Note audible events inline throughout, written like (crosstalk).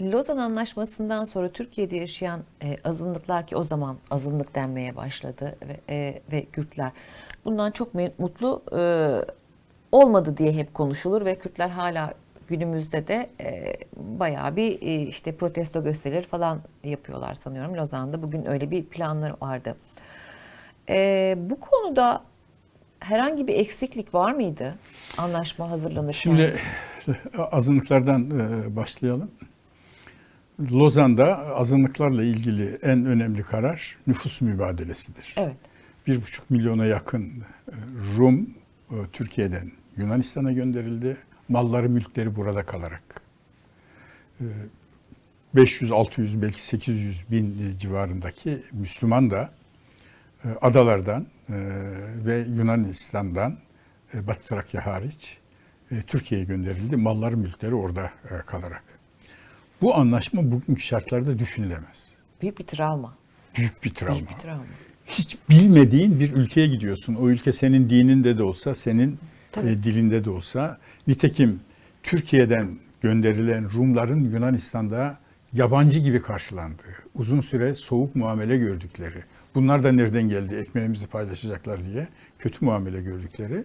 Lozan Anlaşması'ndan sonra Türkiye'de yaşayan e, azınlıklar ki o zaman azınlık denmeye başladı ve, e, ve Kürtler bundan çok mutlu e, olmadı diye hep konuşulur ve Kürtler hala günümüzde de e, bayağı bir e, işte protesto gösterileri falan yapıyorlar sanıyorum Lozan'da. Bugün öyle bir planları vardı. E, bu konuda herhangi bir eksiklik var mıydı anlaşma hazırlanırken? Şimdi azınlıklardan e, başlayalım. Lozan'da azınlıklarla ilgili en önemli karar nüfus mübadelesidir. Evet. Bir buçuk milyona yakın e, Rum e, Türkiye'den Yunanistan'a gönderildi. Malları, mülkleri burada kalarak. E, 500, 600, belki 800 bin civarındaki Müslüman da e, adalardan e, ve Yunanistan'dan e, Batı Trakya hariç e, Türkiye'ye gönderildi. Malları, mülkleri orada e, kalarak. Bu anlaşma bugünkü şartlarda düşünülemez. Büyük bir travma. Büyük bir travma Büyük bir travma. hiç bilmediğin bir ülkeye gidiyorsun. O ülke senin dininde de olsa, senin Tabii. e, dilinde de olsa. Nitekim Türkiye'den gönderilen Rumların Yunanistan'da yabancı gibi karşılandığı, uzun süre soğuk muamele gördükleri, bunlar da nereden geldi ekmeğimizi paylaşacaklar diye kötü muamele gördükleri,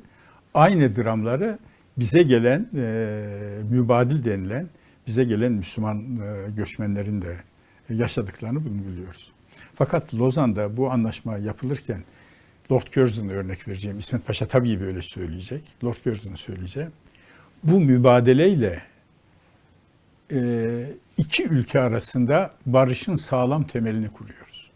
aynı dramları bize gelen e, mübadil denilen, bize gelen Müslüman e, göçmenlerin de yaşadıklarını bunu biliyoruz. Fakat Lozan'da bu anlaşma yapılırken Lord Curzon'a örnek vereceğim. İsmet Paşa tabii böyle söyleyecek. Lord Curzon'u söyleyeceğim. Bu mübadeleyle e, iki ülke arasında barışın sağlam temelini kuruyoruz.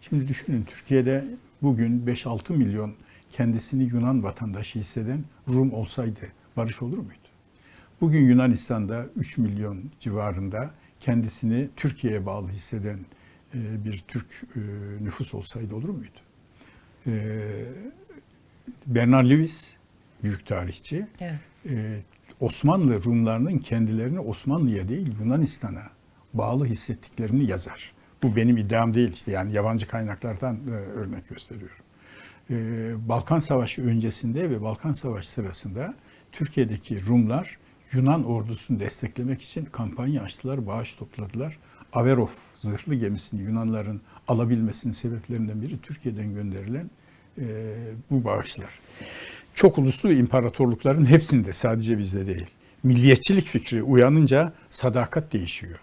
Şimdi düşünün Türkiye'de bugün 5-6 milyon kendisini Yunan vatandaşı hisseden Rum olsaydı barış olur muydu? Bugün Yunanistan'da 3 milyon civarında kendisini Türkiye'ye bağlı hisseden e, bir Türk e, nüfus olsaydı olur muydu? E, Bernard Lewis, büyük tarihçi, Evet. Osmanlı Rumlarının kendilerini Osmanlı'ya değil Yunanistan'a bağlı hissettiklerini yazar. Bu benim iddiam değil işte yani yabancı kaynaklardan örnek gösteriyorum. Balkan Savaşı öncesinde ve Balkan Savaşı sırasında Türkiye'deki Rumlar Yunan ordusunu desteklemek için kampanya açtılar, bağış topladılar. Averov zırhlı gemisini Yunanların alabilmesinin sebeplerinden biri Türkiye'den gönderilen e, bu bağışlar. Çok uluslu imparatorlukların hepsinde sadece bizde değil. Milliyetçilik fikri uyanınca sadakat değişiyor.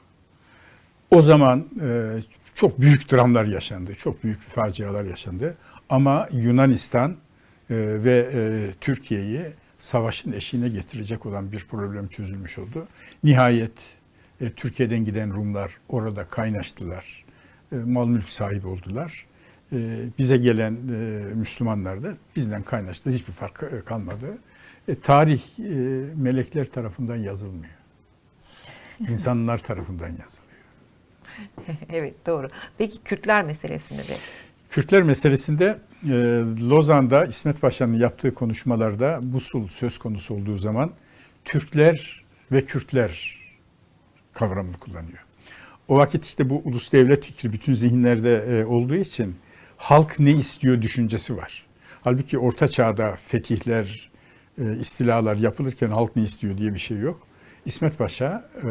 O zaman e, çok büyük dramlar yaşandı, çok büyük facialar yaşandı. Ama Yunanistan e, ve e, Türkiye'yi savaşın eşiğine getirecek olan bir problem çözülmüş oldu. Nihayet e, Türkiye'den giden Rumlar orada kaynaştılar, e, mal mülk sahibi oldular. E, bize gelen e, Müslümanlar da bizden kaynaştı, hiçbir fark e, kalmadı. E, tarih e, melekler tarafından yazılmıyor. İnsanlar tarafından yazılıyor. (laughs) evet doğru. Peki Kürtler meselesinde de Kürtler meselesinde e, Lozan'da İsmet Paşa'nın yaptığı konuşmalarda Musul söz konusu olduğu zaman Türkler ve Kürtler kavramını kullanıyor. O vakit işte bu ulus devlet fikri bütün zihinlerde e, olduğu için halk ne istiyor düşüncesi var. Halbuki orta çağda fetihler, e, istilalar yapılırken halk ne istiyor diye bir şey yok. İsmet Paşa e,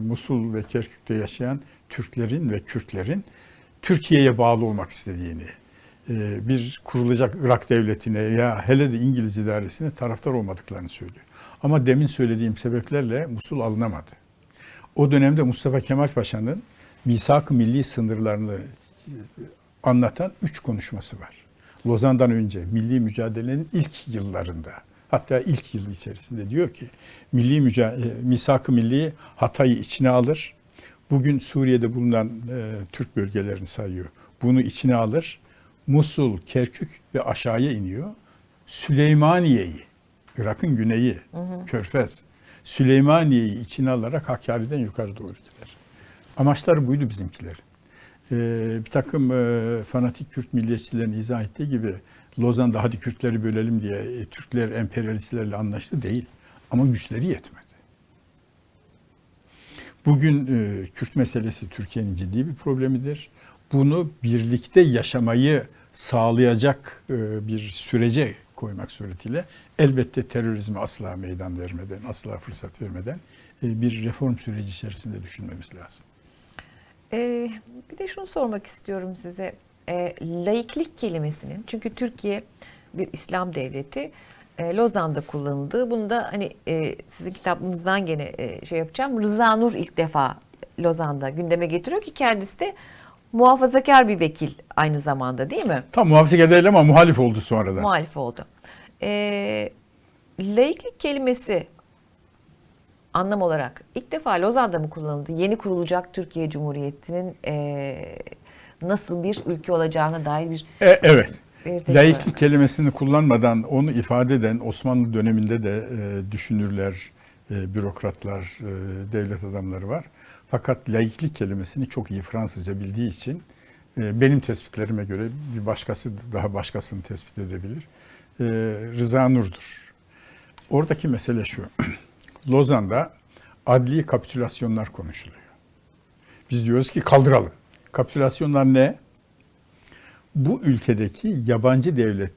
Musul ve Kerkük'te yaşayan Türklerin ve Kürtlerin Türkiye'ye bağlı olmak istediğini, e, bir kurulacak Irak devletine ya hele de İngiliz idaresine taraftar olmadıklarını söylüyor. Ama demin söylediğim sebeplerle Musul alınamadı. O dönemde Mustafa Kemal Paşa'nın misak-ı milli sınırlarını anlatan üç konuşması var. Lozan'dan önce milli mücadelenin ilk yıllarında hatta ilk yıl içerisinde diyor ki milli mücadele, misak-ı milli Hatay'ı içine alır. Bugün Suriye'de bulunan e, Türk bölgelerini sayıyor. Bunu içine alır. Musul, Kerkük ve aşağıya iniyor. Süleymaniye'yi, Irak'ın güneyi, Körfez, Süleymaniye'yi içine alarak Hakkari'den yukarı doğru gider. Amaçları buydu bizimkiler. Ee, bir takım e, fanatik Kürt milliyetçilerin izah ettiği gibi Lozan'da hadi Kürtleri bölelim diye e, Türkler emperyalistlerle anlaştı değil. Ama güçleri yetmedi. Bugün e, Kürt meselesi Türkiye'nin ciddi bir problemidir. Bunu birlikte yaşamayı sağlayacak e, bir sürece koymak suretiyle elbette terörizme asla meydan vermeden, asla fırsat vermeden e, bir reform süreci içerisinde düşünmemiz lazım. Ee, bir de şunu sormak istiyorum size. Ee, laiklik kelimesinin çünkü Türkiye bir İslam devleti e, Lozan'da kullanıldığı. Bunu da hani e, sizin kitabınızdan gene e, şey yapacağım. Rıza Nur ilk defa Lozan'da gündeme getiriyor ki kendisi de muhafazakar bir vekil aynı zamanda değil mi? Tam muhafazakar değil ama muhalif oldu sonradan. Muhalif oldu. Ee, laiklik kelimesi anlam olarak ilk defa Lozan'da mı kullanıldı? Yeni kurulacak Türkiye Cumhuriyeti'nin e, nasıl bir ülke olacağına dair bir E, evet. Laiklik kelimesini kullanmadan onu ifade eden Osmanlı döneminde de e, düşünürler, e, bürokratlar, e, devlet adamları var. Fakat laiklik kelimesini çok iyi Fransızca bildiği için e, benim tespitlerime göre bir başkası daha başkasını tespit edebilir. E, Rıza Nur'dur. Oradaki mesele şu. (clears throat) Lozan'da adli kapitülasyonlar konuşuluyor. Biz diyoruz ki kaldıralım. Kapitülasyonlar ne? Bu ülkedeki yabancı devlet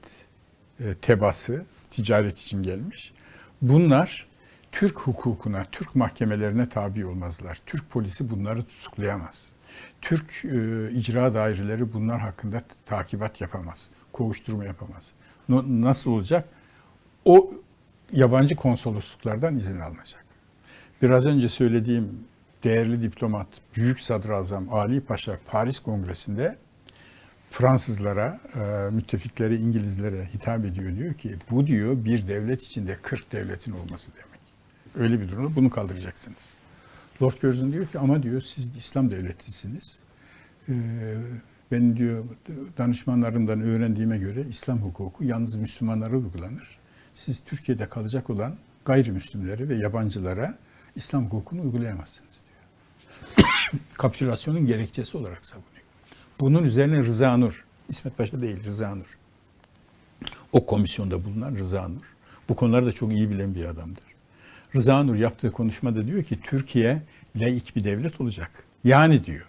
e, tebası ticaret için gelmiş. Bunlar Türk hukukuna, Türk mahkemelerine tabi olmazlar. Türk polisi bunları tutuklayamaz. Türk e, icra daireleri bunlar hakkında takibat yapamaz. Kovuşturma yapamaz. No- nasıl olacak? O yabancı konsolosluklardan izin alınacak. Biraz önce söylediğim değerli diplomat, Büyük Sadrazam Ali Paşa Paris Kongresi'nde Fransızlara, e, müttefikleri İngilizlere hitap ediyor. Diyor ki bu diyor bir devlet içinde 40 devletin olması demek. Öyle bir durumda bunu kaldıracaksınız. Lord Curzon diyor ki ama diyor siz İslam devletisiniz. E, benim diyor danışmanlarımdan öğrendiğime göre İslam hukuku yalnız Müslümanlara uygulanır. Siz Türkiye'de kalacak olan gayrimüslimlere ve yabancılara İslam hukukunu uygulayamazsınız diyor. (coughs) Kapitülasyonun gerekçesi olarak savunuyor. Bunun üzerine Rıza Nur, İsmet Paşa değil Rıza Nur. O komisyonda bulunan Rıza Nur. Bu konuları da çok iyi bilen bir adamdır. Rıza Nur yaptığı konuşmada diyor ki Türkiye laik bir devlet olacak. Yani diyor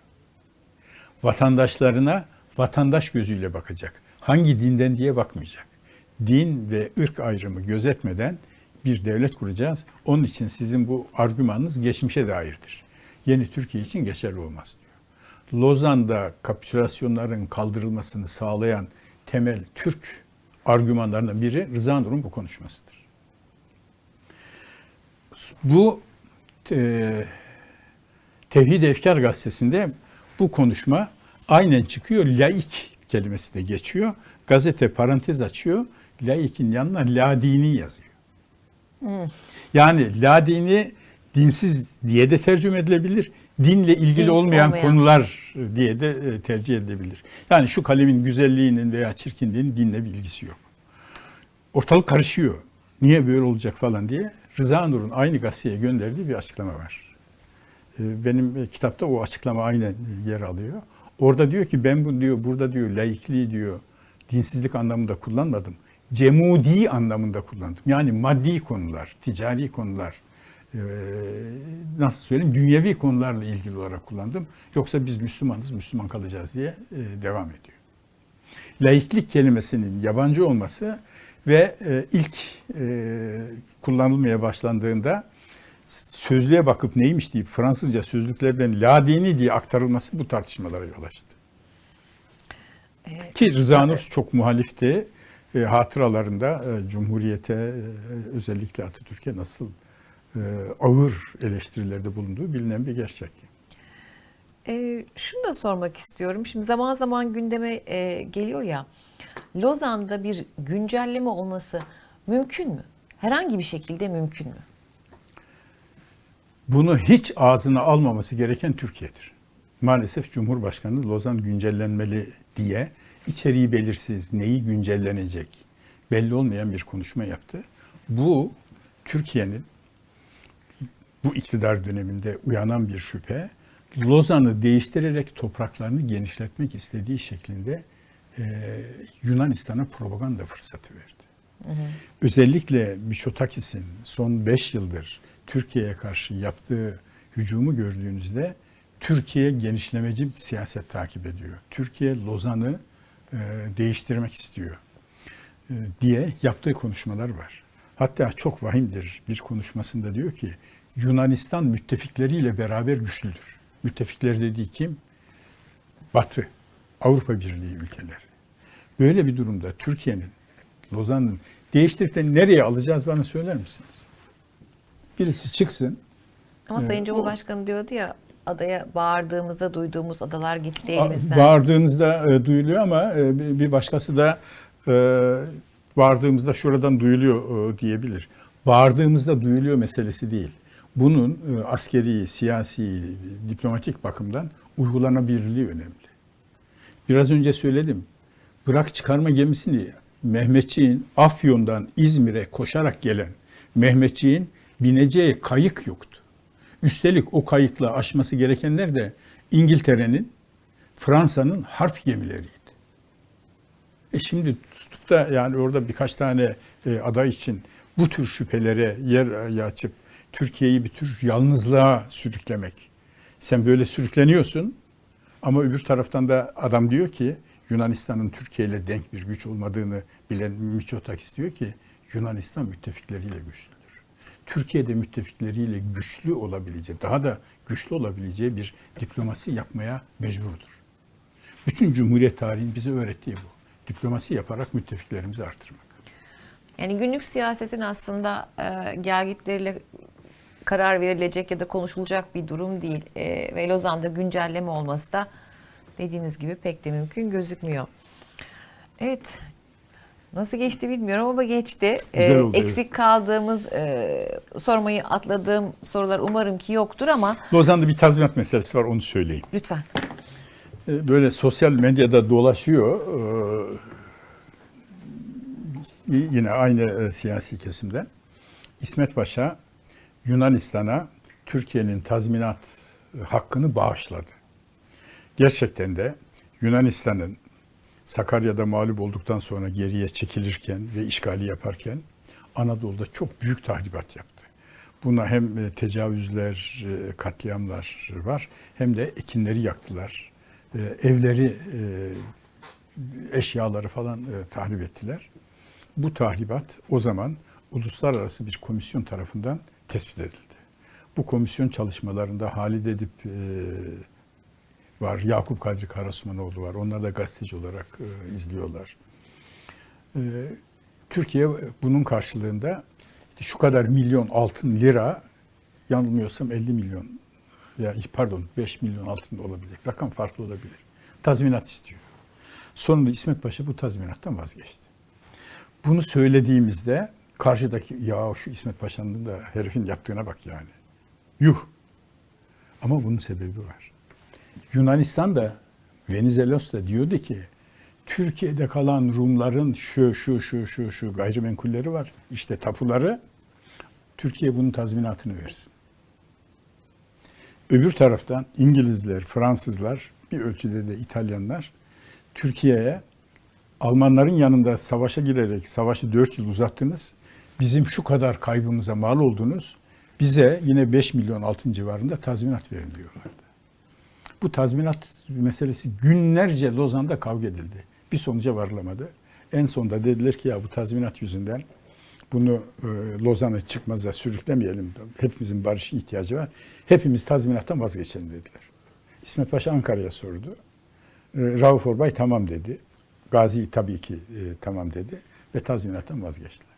vatandaşlarına vatandaş gözüyle bakacak. Hangi dinden diye bakmayacak. Din ve ırk ayrımı gözetmeden bir devlet kuracağız. Onun için sizin bu argümanınız geçmişe dairdir. Yeni Türkiye için geçerli olmaz diyor. Lozan'da kapitülasyonların kaldırılmasını sağlayan temel Türk argümanlarından biri Rıza Nur'un bu konuşmasıdır. Bu e, Tevhid Efkar gazetesinde bu konuşma aynen çıkıyor. Laik kelimesi de geçiyor. Gazete parantez açıyor. Laikin yanına ladini yazıyor. Yani ladini dinsiz diye de tercüme edilebilir. Dinle ilgili Din olmayan, olmayan. konular diye de e, tercih edilebilir. Yani şu kalemin güzelliğinin veya çirkinliğinin dinle bir ilgisi yok. Ortalık karışıyor. Niye böyle olacak falan diye Rıza Nur'un aynı gazeteye gönderdiği bir açıklama var. E, Benim e, kitapta o açıklama aynen yer alıyor. Orada diyor ki ben bu diyor burada diyor laikliği diyor dinsizlik anlamında kullanmadım. Cemudi anlamında kullandım. Yani maddi konular, ticari konular, nasıl söyleyeyim dünyevi konularla ilgili olarak kullandım. Yoksa biz Müslümanız, Müslüman kalacağız diye e, devam ediyor. Laiklik kelimesinin yabancı olması ve e, ilk e, kullanılmaya başlandığında sözlüğe bakıp neymiş deyip Fransızca sözlüklerden ladini diye aktarılması bu tartışmalara yol açtı. Ki Rıza Nur çok muhalifti. E, hatıralarında e, Cumhuriyete e, özellikle Atatürk'e nasıl ağır eleştirilerde bulunduğu bilinen bir gerçek. Ee, şunu da sormak istiyorum. Şimdi zaman zaman gündeme e, geliyor ya. Lozan'da bir güncelleme olması mümkün mü? Herhangi bir şekilde mümkün mü? Bunu hiç ağzına almaması gereken Türkiye'dir. Maalesef Cumhurbaşkanı Lozan güncellenmeli diye içeriği belirsiz, neyi güncellenecek belli olmayan bir konuşma yaptı. Bu Türkiye'nin bu iktidar döneminde uyanan bir şüphe, Lozan'ı değiştirerek topraklarını genişletmek istediği şeklinde e, Yunanistan'a propaganda fırsatı verdi. Özellikle Miçotakis'in son 5 yıldır Türkiye'ye karşı yaptığı hücumu gördüğünüzde Türkiye genişlemeci siyaset takip ediyor. Türkiye Lozan'ı e, değiştirmek istiyor e, diye yaptığı konuşmalar var. Hatta çok vahimdir bir konuşmasında diyor ki Yunanistan müttefikleriyle beraber güçlüdür. Müttefikleri dediği kim? Batı, Avrupa Birliği ülkeleri. Böyle bir durumda Türkiye'nin, Lozan'ın değiştirip de nereye alacağız bana söyler misiniz? Birisi çıksın, Ama. Sayın Cumhurbaşkanı diyordu ya adaya bağırdığımızda duyduğumuz adalar gitti elimizden. Bağırdığınızda e, duyuluyor ama e, bir- bir başkası da e, bağırdığımızda şuradan duyuluyor e, diyebilir. Bağırdığımızda duyuluyor meselesi değil. Bunun e, askeri, siyasi, diplomatik bakımdan uygulanabilirliği önemli. Biraz önce söyledim. Bırak çıkarma gemisini Mehmetçiğin Afyon'dan İzmir'e koşarak gelen Mehmetçiğin bineceği kayık yoktu. Üstelik o kayıkla aşması gerekenler de İngiltere'nin, Fransa'nın harp gemileriydi. E şimdi tutup da yani orada birkaç tane e, aday için bu tür şüphelere yer e, açıp Türkiye'yi bir tür yalnızlığa sürüklemek. Sen böyle sürükleniyorsun ama öbür taraftan da adam diyor ki Yunanistan'ın Türkiye ile denk bir güç olmadığını bilen Miçotakis diyor ki Yunanistan müttefikleriyle güçlüdür. Türkiye de müttefikleriyle güçlü olabileceği, daha da güçlü olabileceği bir diplomasi yapmaya mecburdur. Bütün Cumhuriyet tarihinin bize öğrettiği bu. Diplomasi yaparak müttefiklerimizi artırmak. Yani günlük siyasetin aslında e, gelgitleriyle karar verilecek ya da konuşulacak bir durum değil. E, ve Lozan'da güncelleme olması da dediğiniz gibi pek de mümkün gözükmüyor. Evet. Nasıl geçti bilmiyorum ama geçti. Güzel E, oldu, evet. eksik kaldığımız, e, sormayı atladığım sorular umarım ki yoktur ama Lozan'da bir tazminat meselesi var onu söyleyeyim. lütfen. E, Böyle sosyal medyada dolaşıyor. e, Yine aynı e, siyasi kesimden. İsmet Paşa Yunanistan'a Türkiye'nin tazminat e, hakkını bağışladı. Gerçekten de Yunanistan'ın Sakarya'da mağlup olduktan sonra geriye çekilirken ve işgali yaparken Anadolu'da çok büyük tahribat yaptı. Buna hem e, tecavüzler, e, katliamlar var hem de ekinleri yaktılar. Evleri, eşyaları falan tahrip ettiler. Bu tahribat o zaman uluslararası bir komisyon tarafından tespit edildi. Bu komisyon çalışmalarında Halide Edip e, var, Yakup Kadri Karasumanoğlu var. Onlar da gazeteci olarak e, izliyorlar. E, Türkiye bunun karşılığında işte şu kadar milyon altın lira, yanılmıyorsam 50 milyon, ya pardon 5 milyon altın olabilir. Rakam farklı olabilir. Tazminat istiyor. Sonunda İsmet Paşa bu tazminattan vazgeçti. Bunu söylediğimizde karşıdaki ya şu İsmet Paşa'nın da herifin yaptığına bak yani. Yuh. Ama bunun sebebi var. Yunanistan da Venizelos da diyordu ki Türkiye'de kalan Rumların şu şu şu şu şu gayrimenkulleri var. İşte tapuları Türkiye bunun tazminatını versin. Öbür taraftan İngilizler, Fransızlar, bir ölçüde de İtalyanlar Türkiye'ye Almanların yanında savaşa girerek savaşı 4 yıl uzattınız. Bizim şu kadar kaybımıza mal oldunuz. Bize yine 5 milyon altın civarında tazminat verin diyorlardı. Bu tazminat meselesi günlerce Lozan'da kavga edildi. Bir sonuca varılamadı. En sonunda dediler ki ya bu tazminat yüzünden bunu e, Lozan'a çıkmaza sürüklemeyelim. Hepimizin barış ihtiyacı var. Hepimiz tazminattan vazgeçelim dediler. İsmet Paşa Ankara'ya sordu. E, Rauf Orbay tamam dedi. Gazi tabii ki e, tamam dedi ve tazminattan vazgeçtiler.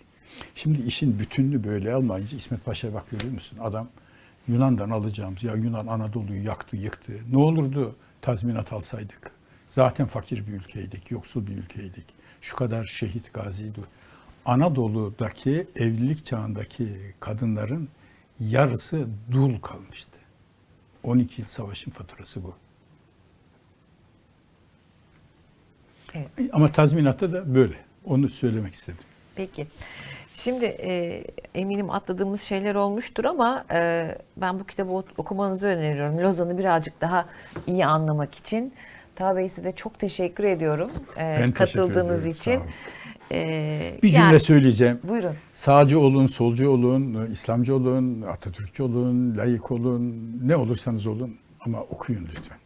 Şimdi işin bütününü böyle almayınca İsmet Paşa'ya bak görüyor musun? Adam Yunan'dan alacağımız ya Yunan Anadolu'yu yaktı yıktı. Ne olurdu tazminat alsaydık? Zaten fakir bir ülkeydik, yoksul bir ülkeydik. Şu kadar şehit gaziydi. Anadolu'daki evlilik çağındaki kadınların yarısı dul kalmıştı. 12 yıl savaşın faturası bu. Evet. Ama tazminatta da böyle. Onu söylemek istedim. Peki. Şimdi e, eminim atladığımız şeyler olmuştur ama e, ben bu kitabı ok- okumanızı öneriyorum. Lozan'ı birazcık daha iyi anlamak için. Bey size de çok teşekkür ediyorum e, Ben teşekkür katıldığınız ediyorum, için. sağ olun. E, Bir cümle yani- söyleyeceğim. Buyurun. Sağcı olun, solcu olun, İslamcı olun, Atatürkçü olun, layık olun, ne olursanız olun ama okuyun lütfen.